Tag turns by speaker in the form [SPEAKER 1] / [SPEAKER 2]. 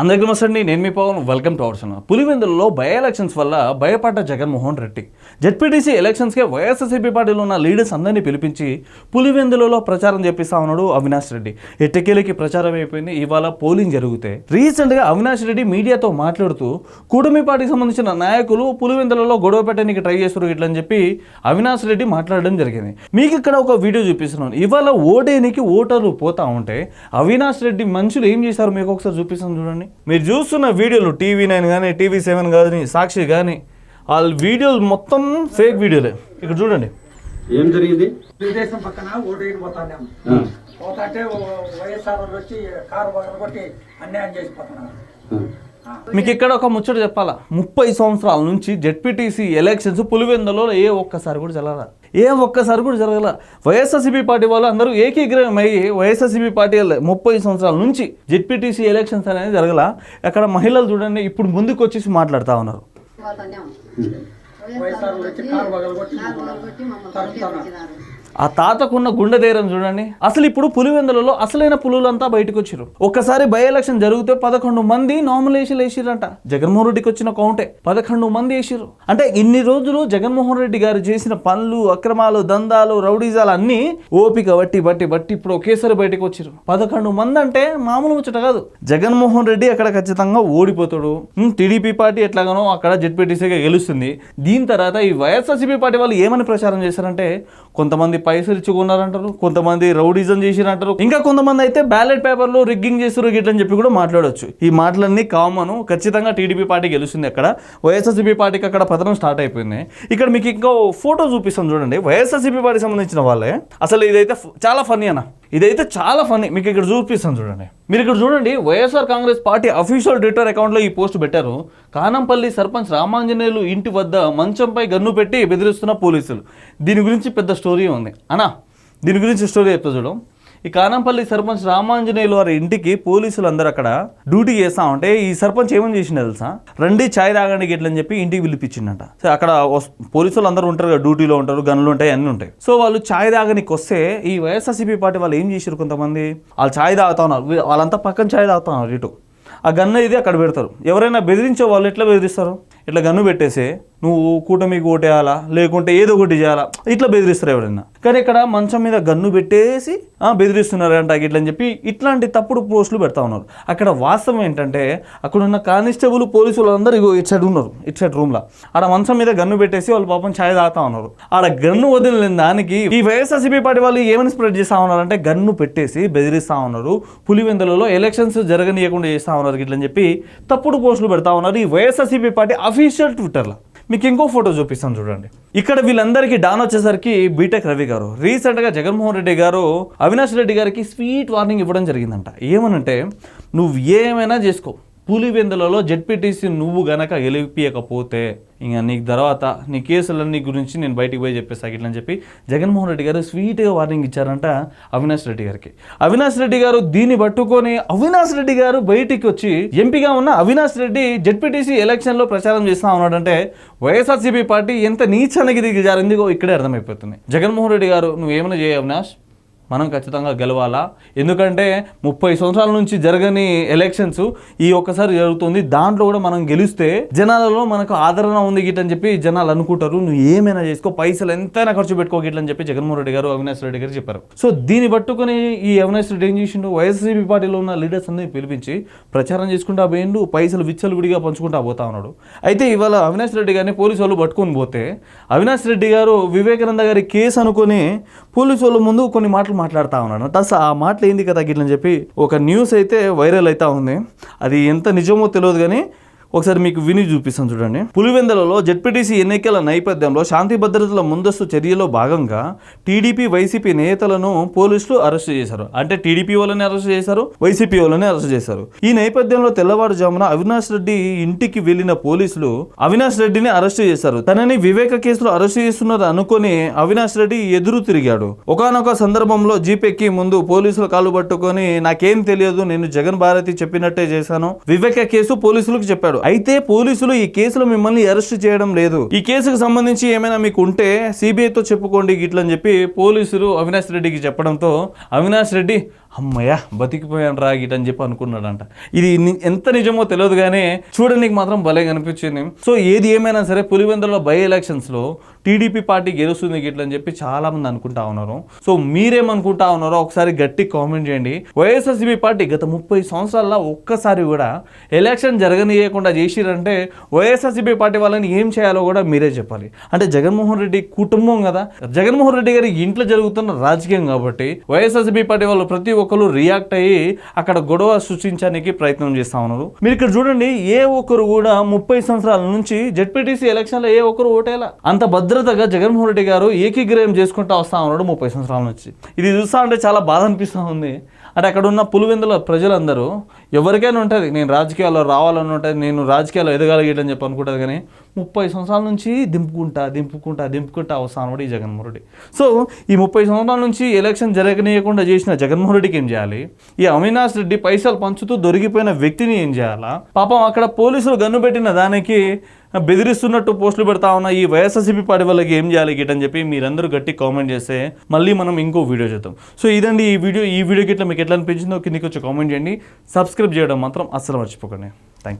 [SPEAKER 1] అందరికీ నమస్తే అండి. నేను మీ Pavan. Welcome to our channel పులివెందులలో by elections వల్ల భయపడ్డ జగన్మోహన్ రెడ్డి. జడ్పీటీసీ ఎలక్షన్స్కే వైఎస్ఎస్సీపీ పార్టీలో ఉన్న లీడర్స్ అందరినీ పిలిపించి పులివెందులలో ప్రచారం చేపిస్తా ఉన్నాడు అవినాష్ రెడ్డి. ఎట్టకేలకి ప్రచారం అయిపోయింది. ఇవాళ పోలింగ్ జరిగితే రీసెంట్గా అవినాష్ రెడ్డి మీడియాతో మాట్లాడుతూ కూటమి పార్టీకి సంబంధించిన నాయకులు పులివెందులలో గొడవ పెట్టడానికి ట్రై చేస్తారు ఇట్లని చెప్పి అవినాష్ రెడ్డి మాట్లాడడం జరిగింది. మీకు ఇక్కడ ఒక వీడియో చూపిస్తున్నాను. ఇవాళ ఓటేనికి ఓటర్లు పోతా ఉంటే అవినాష్ రెడ్డి మనుషులు ఏం చేశారు? మీకు ఒకసారి చూపిస్తాను చూడండి. మీరు చూస్తున్న వీడియోలు టీవీ నైన్ కానీ టీవీ సెవెన్ కానీ సాక్షి కానీ వాళ్ళ వీడియోలు మొత్తం ఫేక్ వీడియోలే. ఇక్కడ చూడండి.
[SPEAKER 2] ఏం జరిగింది?
[SPEAKER 3] తెలుగుదేశం పక్కన ఓటు పోతాను
[SPEAKER 2] ఆ,
[SPEAKER 3] పోతాంటే వైఎస్ఆర్ వచ్చి కారు కొట్టి అన్యాయం చేసిపోతున్నారు.
[SPEAKER 1] మీకు ఇక్కడ ఒక ముచ్చట చెప్పాలా? ముప్పై సంవత్సరాల నుంచి జెడ్పీటీసీ ఎలక్షన్స్ పులివెందులో ఏ ఒక్కసారి కూడా జరగల. ఏ ఒక్కసారి కూడా జరగల. వైఎస్ఆర్సీపీ పార్టీ వాళ్ళు అందరూ ఏకీగ్రహం అయ్యి వైఎస్ఆర్సీపీ పార్టీ ముప్పై సంవత్సరాల నుంచి జెడ్పీటీసీ ఎలక్షన్స్ అనేది జరగల. అక్కడ మహిళలు చూడండి ఇప్పుడు ముందుకు వచ్చేసి మాట్లాడుతూ ఉన్నారు.
[SPEAKER 3] వైఎస్ఆర్ వచ్చి కారు
[SPEAKER 1] ఆ తాతకున్న గుండె ధైర్యం చూడండి. అసలు ఇప్పుడు పులివెందులలో అసలైన పులులంతా బయటకు వచ్చారు ఒక్కసారి బై ఎలక్షన్ జరిగితే పదకొండు మంది నామినేషన్ వేసిరంట జగన్మోహన్ రెడ్డికి వచ్చిన కౌంటే పదకొండు మంది వేసిరు అంటే ఇన్ని రోజులు జగన్మోహన్ రెడ్డి గారు చేసిన పనులు అక్రమాలు దందాలు రౌడీజాలు అన్ని ఓపిక బట్టి బట్టి బట్టి ఇప్పుడు ఒకేసారి బయటకు వచ్చారు పదకొండు మంది అంటే మామూలు ముచ్చట కాదు. జగన్మోహన్ రెడ్డి అక్కడ ఖచ్చితంగా ఓడిపోతాడు. టీడీపీ పార్టీ ఎట్లాగానో అక్కడ జెడ్పీటీసీగా గెలుస్తుంది. దీని తర్వాత ఈ వైఎస్ఆర్సీపీ పార్టీ వాళ్ళు ఏమని ప్రచారం చేశారంటే కొంతమంది పైసలు ఇచ్చుకున్నారంటారు? కొంతమంది రౌడిజం చేసిరంటారు. ఇంకా కొంతమంది అయితే బ్యాలెట్ పేపర్లో రిగ్గింగ్ చేస్తారు గిట్లని చెప్పి కూడా మాట్లాడొచ్చు. ఈ మాటలన్నీ కామన్. ఖచ్చితంగా టీడీపీ పార్టీ గెలుస్తుంది అక్కడ. వైఎస్ఆర్సీపీ పార్టీకి అక్కడ పతనం స్టార్ట్ అయిపోయింది. ఇక్కడ మీకు ఇంకో ఫోటో చూపిస్తాం చూడండి. వైఎస్ఆర్సీపీ పార్టీకి సంబంధించిన వాళ్ళే. అసలు ఇదైతే చాలా ఫనీ అన్న. ఇదైతే చాలా ఫనీ మీకు ఇక్కడ చూపిస్తాను చూడండి. మీరు ఇక్కడ చూడండి YSR Congress Party official Twitter అకౌంట్లో ఈ పోస్ట్ పెట్టారు. కానంపల్లి సర్పంచ్ రామాంజనేయులు ఇంటి వద్ద మంచంపై గన్ను పెట్టి బెదిరిస్తున్న పోలీసులు. దీని గురించి పెద్ద స్టోరీ ఉంది. అనా దీని గురించి స్టోరీ చెప్తా చూడం. ఈ కానంపల్లి సర్పంచ్ రామాంజనేయులు వారి ఇంటికి పోలీసులు అందరూ అక్కడ డ్యూటీ చేస్తా ఉంటే ఈ సర్పంచ్ ఏమని చేసిండు తెలుసా? రండి ఛాయ్ తాగండి గిట్లని చెప్పి ఇంటికి పిలిపించిండట. సో అక్కడ పోలీసులు అందరూ ఉంటారు కదా డ్యూటీలో ఉంటారు గన్నులు ఉంటాయి అన్నీ ఉంటాయి. సో వాళ్ళు ఛాయ్ తాగనికి వస్తే ఈ వైఎస్ఆర్సీపీ పార్టీ వాళ్ళు ఏం చేశారు కొంతమంది? వాళ్ళు ఛాయ్ తాగుతా ఉన్నారు. వాళ్ళంతా పక్కన ఛాయ్ తాగుతా ఉన్నారు ఇటు. ఆ గన్ను ఇది అక్కడ పెడతారు. ఎవరైనా బెదిరించే వాళ్ళు ఎట్లా బెదిరిస్తారు? ఇట్లా గన్ను పెట్టేసి నువ్వు కూటమికి ఓటేయాలా? లేకుంటే ఏదో ఒకటి చేయాలా? ఇట్లా బెదిరిస్తారు ఎవరైనా. కానీ ఇక్కడ మంచం మీద గన్ను పెట్టేసి "ఆ, బెదిరిస్తున్నారంట ఇట్లా అని చెప్పి ఇట్లాంటి తప్పుడు పోస్టులు పెడతా ఉన్నారు. అక్కడ వాస్తవం ఏంటంటే అక్కడ ఉన్న కానిస్టేబుల్ పోలీసులు అందరూ ఇగో ఇటు సైడ్ ఉన్నారు ఇటు సైడ్ రూమ్లో ఆడ మంచం మీద గన్ను పెట్టేసి వాళ్ళు పాపం ఛాయ్ తాగుతా ఉన్నారు. ఆడ గన్ను వదిలిన దానికి ఈ వైఎస్ఆర్సీపీ పార్టీ వాళ్ళు ఏమని స్ప్రెడ్ చేస్తా ఉన్నారంటే గన్ను పెట్టేసి బెదిరిస్తా ఉన్నారు. పులివెందులలో ఎలక్షన్స్ జరగనీయకుండా చేస్తా ఉన్నారు ఇట్లని చెప్పి తప్పుడు పోస్టులు పెడతా ఉన్నారు ఈ వైఎస్ఆర్సీపీ పార్టీ అఫీషియల్ ట్విట్టర్లో మీకు ఇంకో ఫోటో చూపిస్తాను చూడండి. ఇక్కడ వీళ్ళందరికీ డాన్ వచ్చేసరికి బీటెక్ రవి గారు రీసెంట్గా జగన్మోహన్ రెడ్డి గారు అవినాష్ రెడ్డి గారికి స్వీట్ వార్నింగ్ ఇవ్వడం జరిగిందంట. ఏమనంటే నువ్వు ఏమైనా చేసుకో పులివెందులలో జడ్పీటీసీ నువ్వు గనక గెలిపియకపోతే ఇంకా నీకు తర్వాత నీ కేసులన్నీ గురించి నేను బయటికి పోయి చెప్పేస్తా ఇట్లని చెప్పి జగన్మోహన్ రెడ్డి గారు స్వీట్గా వార్నింగ్ ఇచ్చారంట అవినాష్ రెడ్డి గారికి. అవినాష్ రెడ్డి గారు దీన్ని పట్టుకొని అవినాష్ రెడ్డి గారు బయటికి వచ్చి ఎంపీగా ఉన్న అవినాష్ రెడ్డి జడ్పీటీసీ ఎలక్షన్లో ప్రచారం చేస్తా ఉన్నాడంటే వైఎస్ఆర్సీపీ పార్టీ ఎంత నీచానికి దిగజారిందిగో ఇక్కడే అర్థమైపోతుంది. జగన్మోహన్ రెడ్డి గారు నువ్వు ఏమైనా చేయ అవినాష్? మనం ఖచ్చితంగా గెలవాలా? ఎందుకంటే ముప్పై సంవత్సరాల నుంచి జరగని ఎలక్షన్స్ ఈ ఒక్కసారి జరుగుతుంది. దాంట్లో కూడా మనం గెలిస్తే జనాలలో మనకు ఆదరణ ఉంది గిట్లని చెప్పి జనాలు అనుకుంటారు. నువ్వు ఏమైనా చేసుకో పైసలు ఎంతైనా ఖర్చు పెట్టుకో గిట్లని చెప్పి జగన్మోహన్ రెడ్డి గారు అవినాష్ రెడ్డి గారు చెప్పారు. సో దీన్ని పట్టుకొని ఈ అవినాష్ రెడ్డి ఏం చేసిండు? వైఎస్సీపీ పార్టీలో ఉన్న లీడర్స్ అన్ని పిలిపించి ప్రచారం చేసుకుంటా పోయిండు. పైసలు విచ్చలు విడిగా పంచుకుంటా పోతా ఉన్నాడు. అయితే ఇవాళ అవినాష్ రెడ్డి గారిని పోలీసు వాళ్ళు పట్టుకొని పోతే అవినాష్ రెడ్డి గారు వివేకానంద గారి కేసు అనుకొని పోలీసు వాళ్ళ ముందు కొన్ని మాటలు మాట్లాడుతూ ఉన్నాడు అసలు ఆ మాటలు ఏంది కదా గిట్లని చెప్పి ఒక న్యూస్ అయితే వైరల్ అవుతా ఉంది. అది ఎంత నిజమో తెలియదు కానీ ఒకసారి మీకు విని చూపిస్తాను చూడండి. పులివెందులలో జెడ్పీటీసీ ఎన్నికల నేపథ్యంలో శాంతి భద్రతల ముందస్తు చర్యలో భాగంగా టీడీపీ వైసీపీ నేతలను పోలీసులు అరెస్ట్ చేశారు. అంటే టీడీపీ వాళ్ళని అరెస్ట్ చేశారు వైసీపీ వాళ్ళని అరెస్ట్ చేశారు. ఈ నేపథ్యంలో తెల్లవారుజామున అవినాష్ రెడ్డి ఇంటికి వెళ్ళిన పోలీసులు అవినాష్ రెడ్డిని అరెస్ట్ చేశారు. తనని వివేక కేసులో అరెస్ట్ చేస్తున్నారు అనుకొని అవినాష్ రెడ్డి ఎదురు తిరిగాడు. ఒకానొక సందర్భంలో జీపెక్కి ముందు పోలీసులు కాలు పట్టుకొని నాకేం తెలియదు నేను జగన్ భారతి చెప్పినట్టే చేశాను. వివేక కేసు పోలీసులకు చెప్పాడు. అయితే పోలీసులు ఈ కేసులో మిమ్మల్ని అరెస్ట్ చేయడం లేదు. ఈ కేసుకు సంబంధించి ఏమైనా మీకు ఉంటే సిబిఐతో చెప్పుకోండి గిట్లని చెప్పి పోలీసులు అవినాష్ రెడ్డికి చెప్పడంతో అవినాష్ రెడ్డి అమ్మయ్యా బతికిపోయాను రా గిట్ అని చెప్పి అనుకున్నాడంట. ఇది ఎంత నిజమో తెలియదు కానీ చూడడానికి మాత్రం భలే కనిపించింది. సో ఏది ఏమైనా సరే పులివెందులో బై ఎలక్షన్స్లో టీడీపీ పార్టీ గెలుస్తుంది గిట్ల అని చెప్పి చాలా మంది అనుకుంటా ఉన్నారు. సో మీరేమనుకుంటా ఉన్నారో ఒకసారి గట్టి కామెంట్ చేయండి. వైఎస్ఆర్సీపీ పార్టీ గత ముప్పై సంవత్సరాల్లో ఒక్కసారి కూడా ఎలక్షన్ జరగనీయకుండా చేసిరంటే Y S R C P party వాళ్ళని ఏం చేయాలో కూడా మీరే చెప్పాలి. అంటే జగన్మోహన్ రెడ్డి కుటుంబం కదా. జగన్మోహన్ రెడ్డి గారి ఇంట్లో జరుగుతున్న రాజకీయం కాబట్టి వైఎస్ఆర్సీపీ పార్టీ వాళ్ళు ప్రతి ఒక్కరు రియాక్ట్ అయ్యి అక్కడ గొడవ సృష్టించడానికి ప్రయత్నం చేస్తా ఉన్నారు. మీరు ఇక్కడ చూడండి ఏ ఒక్కరు కూడా ముప్పై సంవత్సరాల నుంచి జెడ్పీటీసీ ఎలక్షన్లో ఏ ఒక్కరు ఓటేలా. అంత భద్రతగా జగన్మోహన్ రెడ్డి గారు ఏకీగ్రహం చేసుకుంటా వస్తా ఉన్నాడు ముప్పై సంవత్సరాల నుంచి. ఇది చూస్తా ఉంటే చాలా బాధ అనిపిస్తూ ఉంది. అంటే అక్కడ ఉన్న పులివెందుల ప్రజలందరూ ఎవరికైనా ఉంటుంది నేను రాజకీయాల్లో రావాలని ఉంటుంది నేను రాజకీయాల్లో ఎదగలిగేటని చెప్పి అనుకుంటుంది కానీ ముప్పై సంవత్సరాల నుంచి దింపుకుంటా దింపుకుంటా దింపుకుంటా అవసరం కూడా ఈ జగన్మోహన్ రెడ్డి సో ఈ ముప్పై సంవత్సరాల నుంచి ఎలక్షన్ జరగనీయకుండా చేసిన జగన్మోహన్ రెడ్డికి ఏం చేయాలి? ఈ అవినాష్ రెడ్డి పైసలు పంచుతూ దొరికిపోయిన వ్యక్తిని ఏం చేయాలా? పాపం అక్కడ పోలీసులు గన్ను పెట్టిన దానికి బెదిరిస్తున్నట్టు పోస్టులు పెడతా ఉన్న ఈ వైఎస్ఆర్సీపీ పార్టీ వాళ్ళకి ఏం చేయాలి గిట్ అని చెప్పి మీరందరూ గట్టి కామెంట్ చేస్తే మళ్ళీ మనం ఇంకో వీడియో చేద్దాం. సో ఇదండి ఈ వీడియో ఈ వీడియో గిట్ల మీకు ఎట్లా అనిపించిందో కిందకి వచ్చి కామెంట్ చేయండి. సబ్స్క్రైబ్ చేయడం మాత్రం అస్సలు మర్చిపోకండి. Thank you